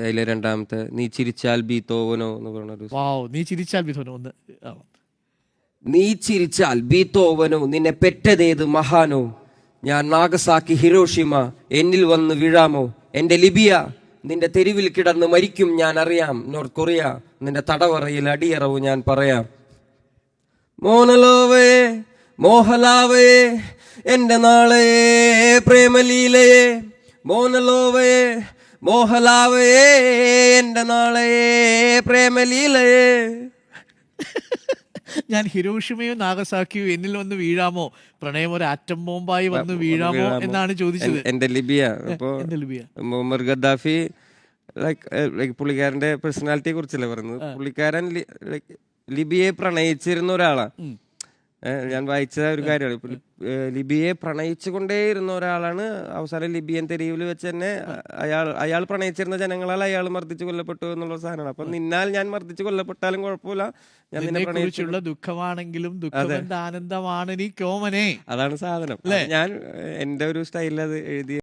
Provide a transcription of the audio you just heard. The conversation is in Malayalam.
അതിലെ രണ്ടാമത്തെ നീ ചിരിച്ചാൽ ബി തോവനോ എന്ന് പറഞ്ഞൊരു വാവ് നീ ചിരിച്ചാൽ വിധോനോ ഒന്ന്. നീ ചിരിച്ചാൽ ബി തോവനോ നിന്നെ പെറ്റതേത് മഹാനോ? ഞാൻ നാഗസാക്കി ഹിരോഷിമ എന്നിൽ വന്ന് വീഴാമോ? എന്റെ ലിബിയ നിന്റെ തെരുവിൽ കിടന്ന് മരിക്കും ഞാൻ അറിയാം. നോർത്ത് കൊറിയ നിന്റെ തടവറയിൽ അടിയറവ് ഞാൻ പറയാം. മോനലോവേ മോഹലാവേ എന്റെ നാളെ പ്രേമലീലയെ മോനലോവേ മോഹലാവേ എന്റെ നാളയേ പ്രേമലീലയേ ഞാൻ ഹിരോഷിമയും നാഗസാക്കിയും എന്നിൽ വന്ന് വീഴാമോ? പ്രണയം ഒരു ആറ്റം ബോംബായി വന്ന് വീഴാമോ എന്നാണ് ചോദിച്ചത്. എന്റെ ലിബിയ. എന്റെ Libya. Muhammad Gaddafi like like പുള്ളിക്കാരന്റെ പേഴ്സണാലിറ്റിയെ കുറിച്ചല്ലേ പറയുന്നത്? പുള്ളിക്കാരൻ ലൈക്ക് ലിബിയെ പ്രണയിച്ചിരുന്ന ഒരാളാ. ഏ, ഞാൻ വായിച്ച ഒരു കാര്യമാണ്. ലിബിയെ പ്രണയിച്ചുകൊണ്ടേയിരുന്ന ഒരാളാണ് അവസാനം ലിബിയൻ തെരുവിൽ വെച്ച് തന്നെ അയാൾ അയാൾ പ്രണയിച്ചിരുന്ന ജനങ്ങളാൽ അയാൾ മർദ്ദിച്ചു കൊല്ലപ്പെട്ടു എന്നുള്ള സാധനമാണ്. അപ്പൊ നിന്നാൽ ഞാൻ മർദ്ദിച്ചു കൊല്ലപ്പെട്ടാലും കുഴപ്പമില്ല. ഞാൻ നിന്നെ പ്രണയിച്ചുള്ള ദുഃഖമാണെങ്കിലും ദുഃഖം ആനന്ദമാണ് നീ കോമനെ അതാണ് സാധനം. ഞാൻ എന്റെ ഒരു സ്റ്റൈലിൽ അത് എഴുതി